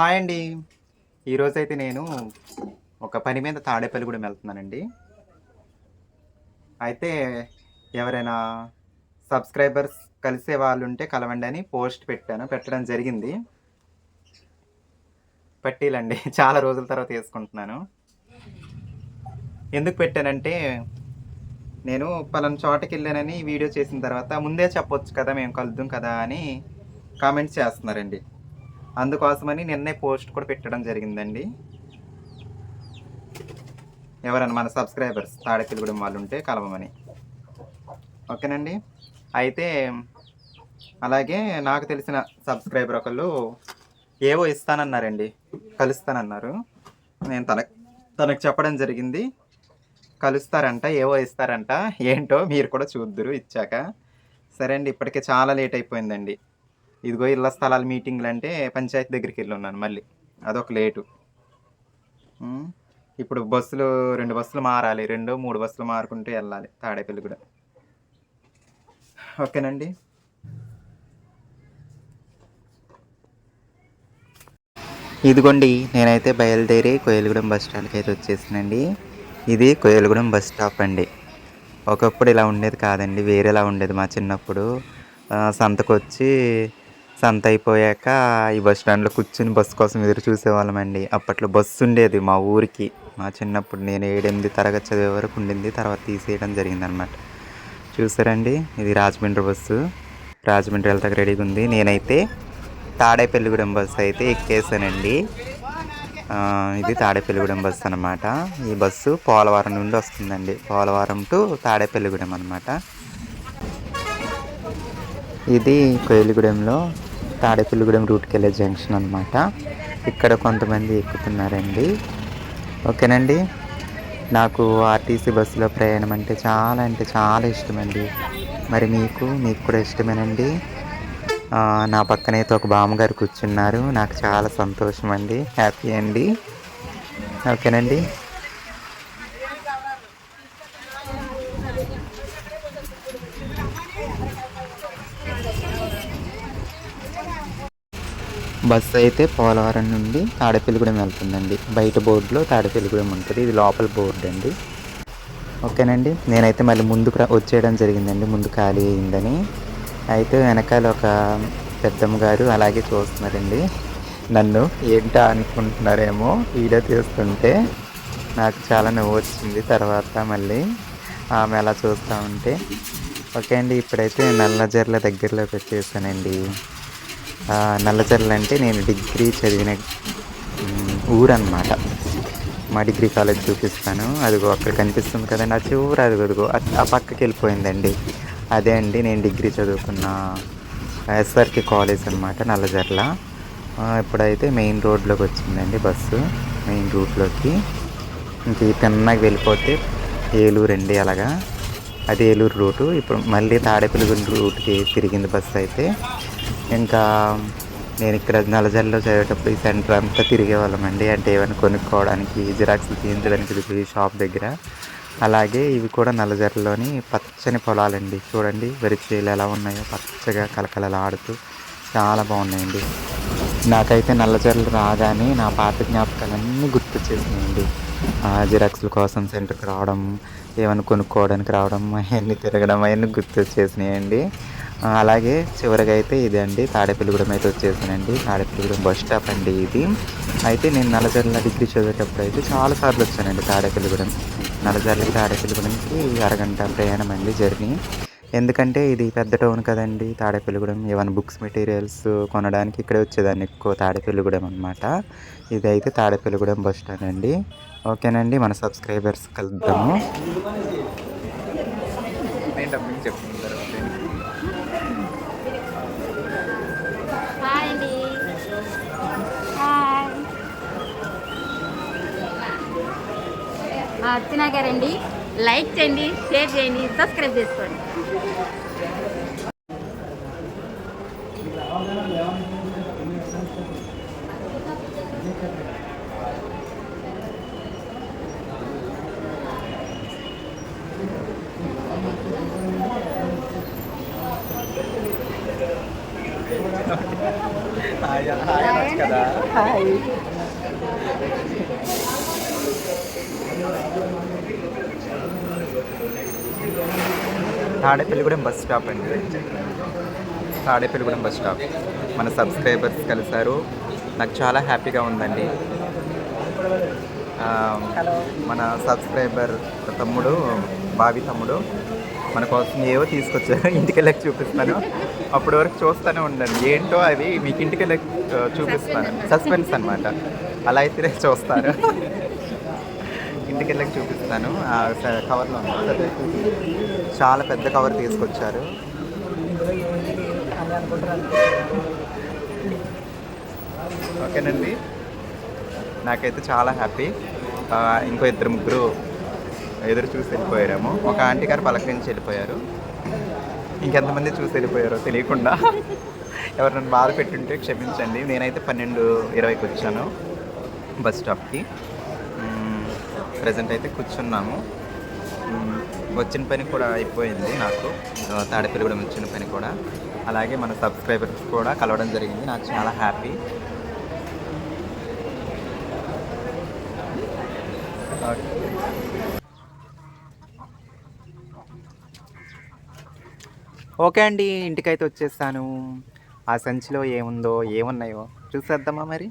Hi అండి. ఈరోజైతే నేను ఒక పని మీద తాడేపల్లిగూడెం వెళ్తున్నానండి. అయితే ఎవరైనా సబ్స్క్రైబర్స్ కలిసే వాళ్ళు ఉంటే కలవండి అని పోస్ట్ పెట్టాను. పెట్టడం జరిగింది. పట్టీలండి. చాలా రోజుల తర్వాత వేసుకుంటున్నాను. ఎందుకు పెట్టానంటే నేను పలానా చోటకి వెళ్ళానని వీడియో చేసిన తర్వాత ముందే చెప్పొచ్చు కదా మేము కలుద్దాం కదా అని కామెంట్స్ చేస్తున్నారండి. అందుకోసమని నిన్నే పోస్ట్ కూడా పెట్టడం జరిగిందండి. ఎవరైనా మన సబ్స్క్రైబర్స్ తాడపిల్లిగూడెం వాళ్ళు ఉంటే కలవమని. ఓకేనండి? అయితే అలాగే నాకు తెలిసిన సబ్స్క్రైబర్ ఒకళ్ళు ఏవో ఇస్తానన్నారండి. కలుస్తానన్నారు. నేను తన తనకు చెప్పడం జరిగింది. కలుస్తారంట ఏవో ఇస్తారంట. ఏంటో మీరు కూడా చూద్దురు ఇచ్చాక. సరే అండి ఇప్పటికే చాలా లేట్ అయిపోయిందండి. ఇదిగో ఇళ్ళ స్థలాల మీటింగ్లు అంటే పంచాయతీ దగ్గరికి వెళ్ళి ఉన్నాను మళ్ళీ. అదొక లేటు. ఇప్పుడు బస్సులు రెండు బస్సులు మారాలి. రెండు మూడు బస్సులు మారుకుంటూ వెళ్ళాలి తాడేపల్లి కూడా. ఓకేనండి. ఇదిగోండి నేనైతే బయలుదేరి కోయలగూడెం బస్ స్టాండ్కి అయితే వచ్చేసానండి. ఇది కోయలగూడెం బస్ స్టాప్ అండి. ఒకప్పుడు ఇలా ఉండేది కాదండి. వేరేలా ఉండేది మా చిన్నప్పుడు. సంతకొచ్చి సంతకు వచ్చి సంత అయిపోయాక ఈ బస్ స్టాండ్లో కూర్చుని బస్సు కోసం ఎదురు చూసేవాళ్ళమండి. అప్పట్లో బస్సు ఉండేది మా ఊరికి. మా చిన్నప్పుడు నేను ఏడెనిమిది తరగతి చదివే వరకు ఉండింది. తర్వాత తీసేయడం జరిగిందనమాట చూసారండి? ఇది రాజమండ్రి బస్సు. రాజమండ్రి వెళ్తాక రెడీగా ఉంది. నేనైతే తాడేపల్లిగూడెం బస్సు అయితే ఎక్కేసానండి ఇది తాడేపల్లిగూడెం బస్సు అనమాట ఈ బస్సు పోలవరం నుండి వస్తుందండి. పోలవరం టు తాడేపల్లిగూడెం అనమాట ఇది కోయిలిగూడెంలో తాడేపల్లిగూడెం రూట్కి వెళ్ళే జంక్షన్ అనమాట ఇక్కడ కొంతమంది ఎక్కుతున్నారండి. ఓకేనండి? నాకు ఆర్టీసీ బస్సులో ప్రయాణం అంటే చాలా అంటే చాలా ఇష్టమండి. మరి మీకు? మీకు కూడా ఇష్టమేనండి? నా పక్కనైతే ఒక బామ్మగారు కూర్చున్నారు. నాకు చాలా సంతోషం అండి హ్యాపీ అండి. ఓకేనండి? బస్సు అయితే పోలవరం నుండి తాడేపల్లిగూడెం వెళ్తుందండి. బయట బోర్డులో తాడేపల్లిగూడెం ఉంటుంది. ఇది లోపల బోర్డు అండి. ఓకేనండి. నేనైతే మళ్ళీ ముందుకు వచ్చేయడం జరిగిందండి. ముందు ఖాళీ అయిందని. అయితే వెనకాల ఒక పెద్దమ్మ గారు అలాగే చూస్తున్నారండి. నన్ను ఏంటా అనుకుంటున్నారేమో వీడియో తీస్తుంటే నాకు చాలా నవ్వు వచ్చింది. తర్వాత మళ్ళీ ఆమె అలా చూస్తూ ఉంటే. ఓకే అండి. ఇప్పుడైతే నల్లజర్ల దగ్గరలోకి వచ్చేసానండి. నల్లచర్ల అంటే నేను డిగ్రీ చదివిన ఊరు అనమాట మా డిగ్రీ కాలేజ్ చూపిస్తాను. అదిగో అక్కడ కనిపిస్తుంది కదండి ఆ చివరి అదిగో అదిగో ఆ- పక్కకి వెళ్ళిపోయిందండి. అదే అండి నేను డిగ్రీ చదువుకున్న ఎస్ఆర్కే కాలేజ్ అనమాట నల్లజర్ల ఇప్పుడైతే మెయిన్ రోడ్లోకి వచ్చిందండి బస్సు మెయిన్ రూట్లోకి. ఇంక ఈ తిన్నగా వెళ్ళిపోతే ఏలూరు అండి అలాగా. అది ఏలూరు రూటు. ఇప్పుడు మళ్ళీ తాడేపల్లిగూడెం రూట్కి తిరిగింది బస్సు అయితే. ఇంకా నేను ఇక్కడ నలజల్లో చదివేటప్పుడు ఈ సెంటర్ అంతా తిరిగేవాళ్ళమండి అంటే ఏమైనా కొనుక్కోవడానికి జిరాక్స్లు తీయించడానికి ఇది షాప్ దగ్గర. అలాగే ఇవి కూడా నల్లజర్లలోని పచ్చని పొలాలండి. చూడండి వరిచేలు ఎలా ఉన్నాయో పచ్చగా కలకలలాడుతూ చాలా బాగున్నాయండి. నాకైతే నల్లజర్లు రాగానే నా పాత జ్ఞాపకాలన్నీ గుర్తొచ్చేసినాయండి. చేసినాయండి జిరాక్స్ల కోసం సెంటర్కి రావడం ఏమైనా కొనుక్కోవడానికి రావడం అవన్నీ తిరగడం అవన్నీ గుర్తొచ్చేసినాయండి. చేసినాయండి అలాగే చివరిగా అయితే ఇదే అండి. తాడేపల్లిగూడెం అయితే వచ్చేసానండి తాడేపల్లిగూడెం బస్ స్టాప్ అండి ఇది. అయితే నేను నల్లజర్ల డిగ్రీ చదివేటప్పుడు అయితే చాలాసార్లు వచ్చానండి తాడేపల్లిగూడెం. నలజర్లకి తాడేపల్లిగూడెంకి అరగంట ప్రయాణం అండి జర్నీ. ఎందుకంటే ఇది పెద్ద టౌన్ కదండి. తాడేపల్లిగూడెం ఏమైనా బుక్స్ మెటీరియల్స్ కొనడానికి ఇక్కడే వచ్చేదాన్ని ఎక్కువ తాడేపల్లిగూడెం అనమాట ఇది అయితే తాడేపల్లిగూడెం బస్ స్టాండ్ అండి. ఓకేనండి మన సబ్స్క్రైబర్స్ కలుద్దాము. నేను అర్చనా గారండి లైక్ చేయండి షేర్ చేయండి సబ్స్క్రైబ్ చేసుకోండి. హాయ్ కదా హాయ్. తాడేపల్లిగూడెం బస్ స్టాప్ అండి. Tadepalligudem bus stop. మన సబ్స్క్రైబర్స్ కలిశారు. నాకు చాలా హ్యాపీగా ఉందండి. మన సబ్స్క్రైబర్ తమ్ముడు బావి తమ్ముడు మన కోసం ఏవో తీసుకొచ్చారు. ఇంటికి వెళ్ళకి చూపిస్తాను. అప్పటి వరకు చూస్తూనే ఉండండి. ఏంటో అవి మీకు ఇంటికి వెళ్ళకి చూపిస్తాను. సస్పెన్స్ అనమాట అలా అయితే చూస్తారు ఇంటికెళ్ళకి చూపిస్తాను. ఆ కవర్లో ఉంది. చాలా పెద్ద కవర్ తీసుకొచ్చారు. ఓకేనండి. నాకైతే చాలా హ్యాపీ. ఇంకో ఇద్దరు ముగ్గురు ఎదురు చూసి వెళ్ళిపోయారేమో. ఒక ఆంటీ గారు పలకరించి వెళ్ళిపోయారు. ఇంకెంతమంది చూసి వెళ్ళిపోయారో తెలియకుండా. ఎవరు నన్ను బాధ పెట్టుంటే క్షమించండి. నేనైతే పన్నెండు ఇరవైకి వచ్చాను. బస్ స్టాప్కి. ప్రజెంట్ అయితే కూర్చున్నాము. వచ్చిన పని కూడా అయిపోయింది నాకు. ఆ, తాడేపల్లిగూడెం వచ్చిన పని కూడా. అలాగే మన సబ్స్క్రైబర్స్ కూడా కలవడం జరిగింది. నాకు చాలా హ్యాపీ. ఓకే అండి ఇంటికైతే వచ్చేసాను ఆ సంచిలో ఏముందో ఏమున్నాయో చూసేద్దామా మరి?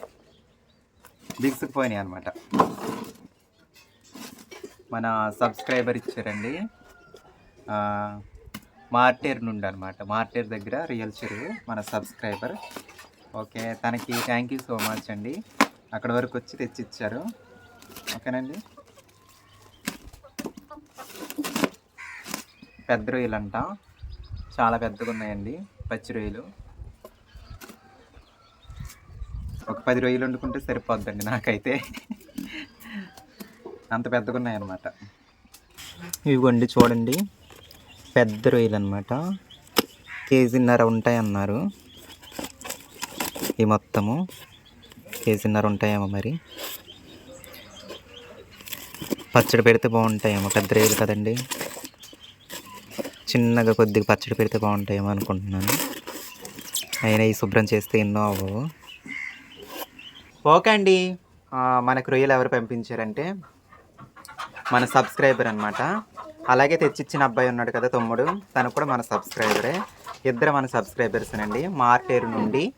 బిగుసుకుపోయినాయి అనమాట మన సబ్స్క్రైబర్ ఇచ్చారండి. మార్టేర్ నుండి అనమాట మార్టేర్ దగ్గర రియల్ చెరువు మన సబ్స్క్రైబర్. ఓకే తనకి థ్యాంక్ యూ సో మచ్ అండి. అక్కడ వరకు వచ్చి తెచ్చిచ్చారు. ఓకేనండి? పెద్ద రొయ్యలు అంట చాలా పెద్దగా ఉన్నాయండి పచ్చి రొయ్యలు. ఒక పది రొయ్యలు వండుకుంటే సరిపోద్దండి నాకైతే. అంత పెద్దగా ఉన్నాయన్నమాట. ఇవిగోండి చూడండి. పెద్ద రొయ్యలు అనమాట కేజీన్నర ఉంటాయన్నారు. ఈ మొత్తము. కేజీన్నర ఉంటాయేమో మరి. పచ్చడి పెడితే బాగుంటాయేమో పెద్ద రొయ్యలు కదండి. చిన్నగా కొద్దిగా పచ్చడి పెడితే బాగుంటాయేమో అనుకుంటున్నాను. అయినా ఈ శుభ్రం చేస్తే ఎన్నో అవ్వవు. ఓకే అండి. మనకు రొయ్యలు ఎవరు పంపించారంటే మన సబ్స్క్రైబర్ అనమాట అలాగే తెచ్చిచ్చిన అబ్బాయి ఉన్నాడు కదా తమ్ముడు. తను కూడా మన సబ్స్క్రైబరే. ఇద్దరు మన సబ్స్క్రైబర్స్ అండి మార్టేరు నుండి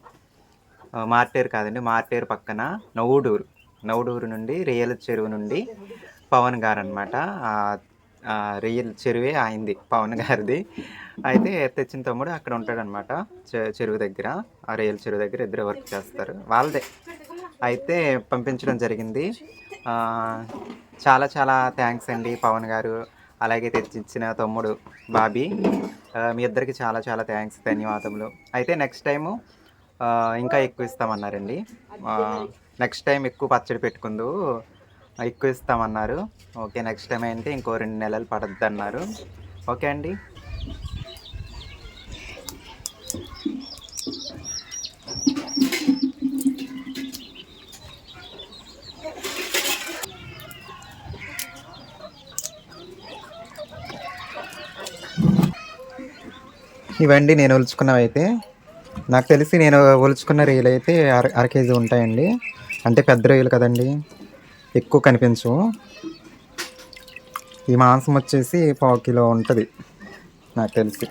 మార్టేరు కాదండి మార్టేరు పక్కన నవ్వుడూరు నవ్వుడూరు నుండి రియల్ చెరువు నుండి పవన్ గారు అనమాట రియల్ చెరువే అయింది పవన్ గారిది. అయితే తెచ్చిన తమ్ముడు అక్కడ ఉంటాడనమాట చె- చెరువు దగ్గర. ఆ రియల్ చెరువు దగ్గర ఇద్దరు వర్క్ చేస్తారు. వాళ్ళదే. అయితే పంపించడం జరిగింది. చాలా చాలా థ్యాంక్స్ అండి పవన్ గారు అలాగే తెచ్చిచ్చిన తమ్ముడు బాబీ. మీ ఇద్దరికి చాలా చాలా థ్యాంక్స్ ధన్యవాదములు. అయితే నెక్స్ట్ టైము ఇంకా ఎక్కువ ఇస్తామన్నారండి. నెక్స్ట్ టైం ఎక్కువ పచ్చడి పెట్టుకుందు ఎక్కువ ఇస్తామన్నారు. ఓకే నెక్స్ట్ టైం అయితే ఇంకో రెండు నెలలు పడద్దు అన్నారు ఓకే అండి. ఇవండి నేను ఒలుచుకున్నవి అయితే నాకు తెలిసి నేను ఒలుచుకున్న రొయ్యలు అయితే అర అర కేజీ ఉంటాయండి. అంటే పెద్ద రొయ్యలు కదండి. ఎక్కువ కనిపించవు ఈ మాంసం వచ్చేసి పావు కిలో ఉంటుంది. నాకు తెలిసి.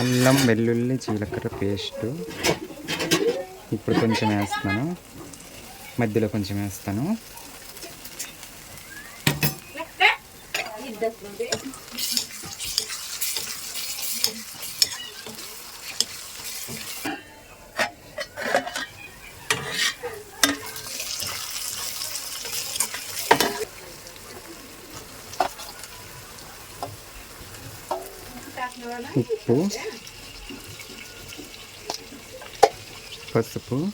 అల్లం వెల్లుల్లి జీలకర్ర పేస్టు. ఇప్పుడు కొంచెం వేస్తాను. మధ్యలో కొంచెం వేస్తాను. 넣고 파스프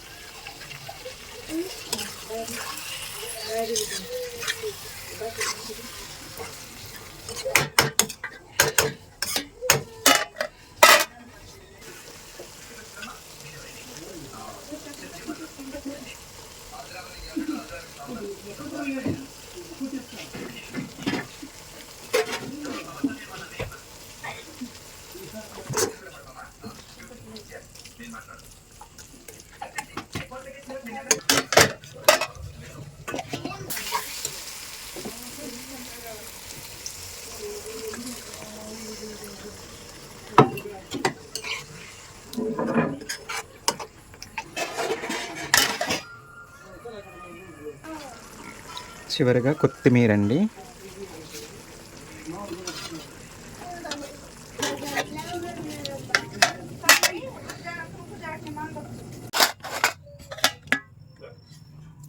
చివరిగా కొత్తిమీర అండి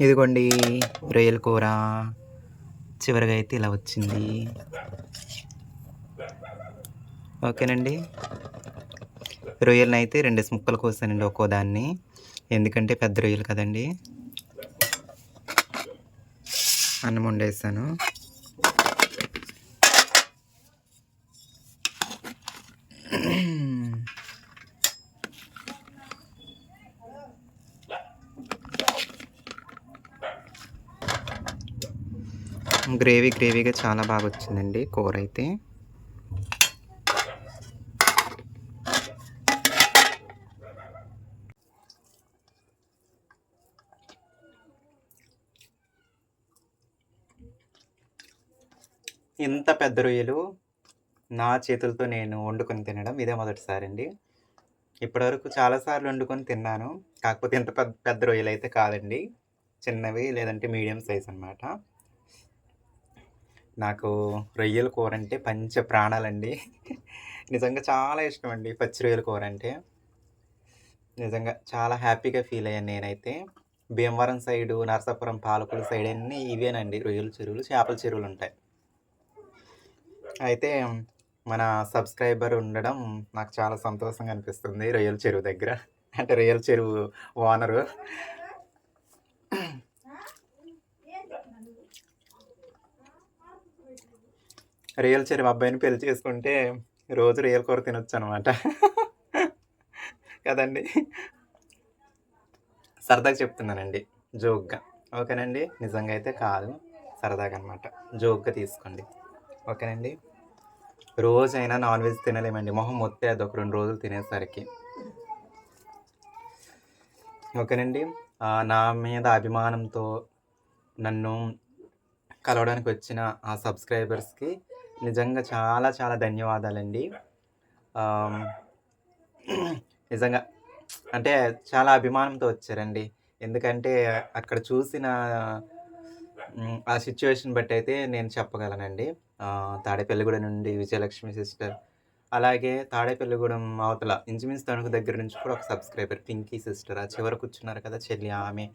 ఇదిగోండి రొయ్యల కూర. చివరిగా అయితే ఇలా వచ్చింది. ఓకేనండి. రొయ్యలను అయితే రెండు ముక్కలు కోసానండి ఒక్కో దాన్ని. ఎందుకంటే పెద్ద రొయ్యలు కదండి. అన్నం వండేసాను. గ్రేవీ గ్రేవీగా చాలా బాగా వచ్చిందండి కూర అయితే. ఇంత పెద్ద రొయ్యలు నా చేతులతో నేను వండుకొని తినడం ఇదే మొదటిసారి అండి ఇప్పటివరకు చాలాసార్లు వండుకొని తిన్నాను. కాకపోతే ఇంత పెద్ద పెద్ద రొయ్యలు అయితే కాదండి. చిన్నవి లేదంటే మీడియం సైజ్ అన్నమాట. నాకు రొయ్యల కూర అంటే పంచ ప్రాణాలండి. నిజంగా చాలా ఇష్టం అండి పచ్చి రొయ్యల కూర అంటే. నిజంగా చాలా హ్యాపీగా ఫీల్ అయ్యాను నేనైతే. భీమవరం సైడు నరసాపురం పాలకుల సైడ్ అన్నీ ఇవేనండి. రొయ్యల చెరువులు చేపల చెరువులు ఉంటాయి. అయితే మన సబ్స్క్రైబర్ ఉండడం నాకు చాలా సంతోషంగా అనిపిస్తుంది రొయ్యల చెరువు దగ్గర. అంటే రొయ్యల చెరువు ఓనరు. రొయ్యల చెరువు అబ్బాయిని పెళ్ళి చేసుకుంటే రోజు రొయ్యల కూర తినొచ్చు అనమాట కదండి? సరదాగా చెప్తున్నానండి. జోక్గా. ఓకేనండి? నిజంగా అయితే కాదు. సరదాగా అనమాట జోక్గా తీసుకోండి. ఓకేనండి? రోజైనా నాన్ వెజ్ తినలేమండి. మొహం మొత్తే అది ఒక రెండు రోజులు తినేసరికి. ఓకేనండి. నా మీద అభిమానంతో నన్ను కలవడానికి వచ్చిన ఆ సబ్స్క్రైబర్స్కి నిజంగా చాలా చాలా ధన్యవాదాలండి. నిజంగా అంటే చాలా అభిమానంతో వచ్చారండి. ఎందుకంటే అక్కడ చూసిన ఆ సిచ్యువేషన్ బట్టి అయితే నేను చెప్పగలనండి. తాడేపల్లిగూడెం నుండి విజయలక్ష్మి సిస్టర్. అలాగే తాడేపల్లిగూడెం అవతల ఇంచుమించు తణుకు దగ్గర నుంచి కూడా ఒక సబ్స్క్రైబర్ పింకీ సిస్టర్. ఆ చివర కూర్చున్నారు కదా చెల్లి ఆమె.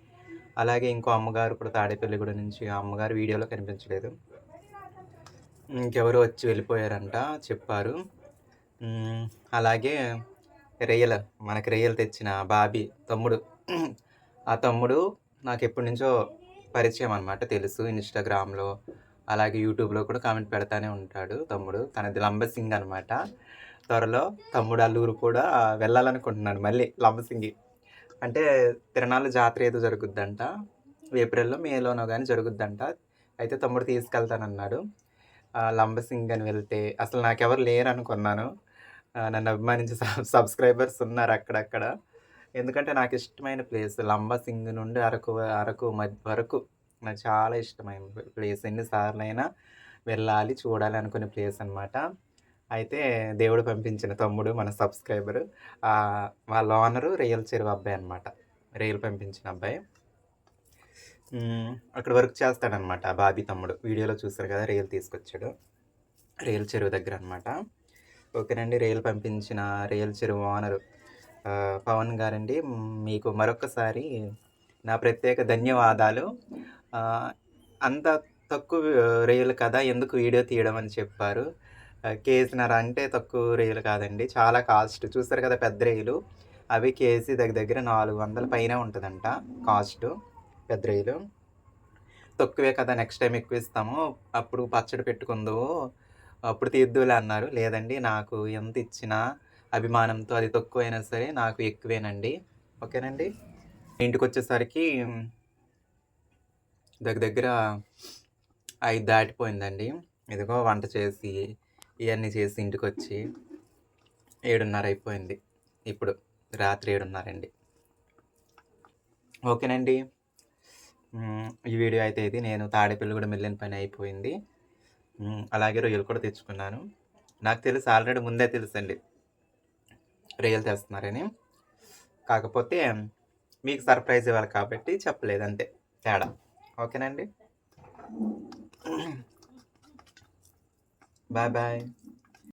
అలాగే ఇంకో అమ్మగారు కూడా తాడేపల్లిగూడెం నుంచి ఆ అమ్మగారు వీడియోలో కనిపించలేదు. ఇంకెవరు వచ్చి వెళ్ళిపోయారంట చెప్పారు. అలాగే రొయ్యలు మనకి రొయ్యలు తెచ్చిన బాబీ తమ్ముడు. ఆ తమ్ముడు నాకు ఎప్పటి నుంచో పరిచయం అనమాట తెలుసు ఇన్స్టాగ్రామ్లో అలాగే యూట్యూబ్లో కూడా కామెంట్ పెడతానే ఉంటాడు తమ్ముడు. తనది లంబసింగ్ అనమాట త్వరలో తమ్ముడు అల్లూరు కూడా వెళ్ళాలనుకుంటున్నాను మళ్ళీ లంబసింగి. అంటే తిరణాల జాతర ఏదో జరుగుద్దంట. ఏప్రిల్లో మేలోనో కానీ జరుగుద్దంట. అయితే తమ్ముడు తీసుకెళ్తానన్నాడు. లంబసింగ్ అని వెళ్తే అసలు నాకెవరు లేరు అనుకున్నాను నన్ను అభిమానించే సబ్ సబ్స్క్రైబర్స్ ఉన్నారు అక్కడక్కడ. ఎందుకంటే నాకు ఇష్టమైన ప్లేస్ లంబసింగ్ నుండి అరకు అరకు మధ్య వరకు నాకు చాలా ఇష్టమైన ప్లేస్. ఎన్నిసార్లు అయినా వెళ్ళాలి చూడాలి అనుకునే ప్లేస్ అనమాట అయితే దేవుడు పంపించిన తమ్ముడు మన సబ్స్క్రైబర్ వాళ్ళ ఓనరు రియల్ చెరువు అబ్బాయి అనమాట రియల్ పంపించిన అబ్బాయి. అక్కడ వర్క్ చేస్తాడనమాట బాబీ తమ్ముడు. వీడియోలో చూస్తారు కదా రియల్ తీసుకొచ్చాడు. రియల్ చెరువు దగ్గర అనమాట ఓకేనండి రియల్ పంపించిన రియల్ చెరువు ఓనరు పవన్ గారండి. మీకు మరొకసారి నా ప్రత్యేక ధన్యవాదాలు. అంత తక్కువ రేయులు కదా ఎందుకు వీడియో తీయడం అని చెప్పారు. ఆ, కేజీన్నర అంటే తక్కువ రేయులు కాదండి. చాలా కాస్ట్. చూస్తారు కదా పెద్ద రేయులు అవి కేజీ దగ్గర దగ్గర నాలుగు వందల పైన ఉంటుందంట కాస్ట్ పెద్ద రేయులు తక్కువే కదా నెక్స్ట్ టైం ఎక్కువ ఇస్తాము. అప్పుడు పచ్చడి పెట్టుకుందో అప్పుడు తీద్దులే అన్నారు. లేదండి నాకు ఎంత ఇచ్చినా అభిమానంతో అది తక్కువైనా సరే నాకు ఎక్కువేనండి. ఓకేనండి? ఇంటికి వచ్చేసరికి దగ్గర దగ్గర ఐదు దాటిపోయిందండి. ఇదిగో వంట చేసి ఇవన్నీ చేసి ఇంటికి వచ్చి ఏడున్నర అయిపోయింది ఇప్పుడు రాత్రి ఏడున్నరండి. ఓకేనండి. ఈ వీడియో అయితే ఇది. నేను తాడేపల్లి కూడా మిల్లిన పని అయిపోయింది. అలాగే రొయ్యలు కూడా తెచ్చుకున్నాను. నాకు తెలుసు ఆల్రెడీ ముందే తెలుసండి. రొయ్యలు తెస్తున్నారని. కాకపోతే మీకు సర్ప్రైజ్ ఇవ్వాలి కాబట్టి చెప్పలేదు అంతే తేడా. ఓకేనండి? Bye bye.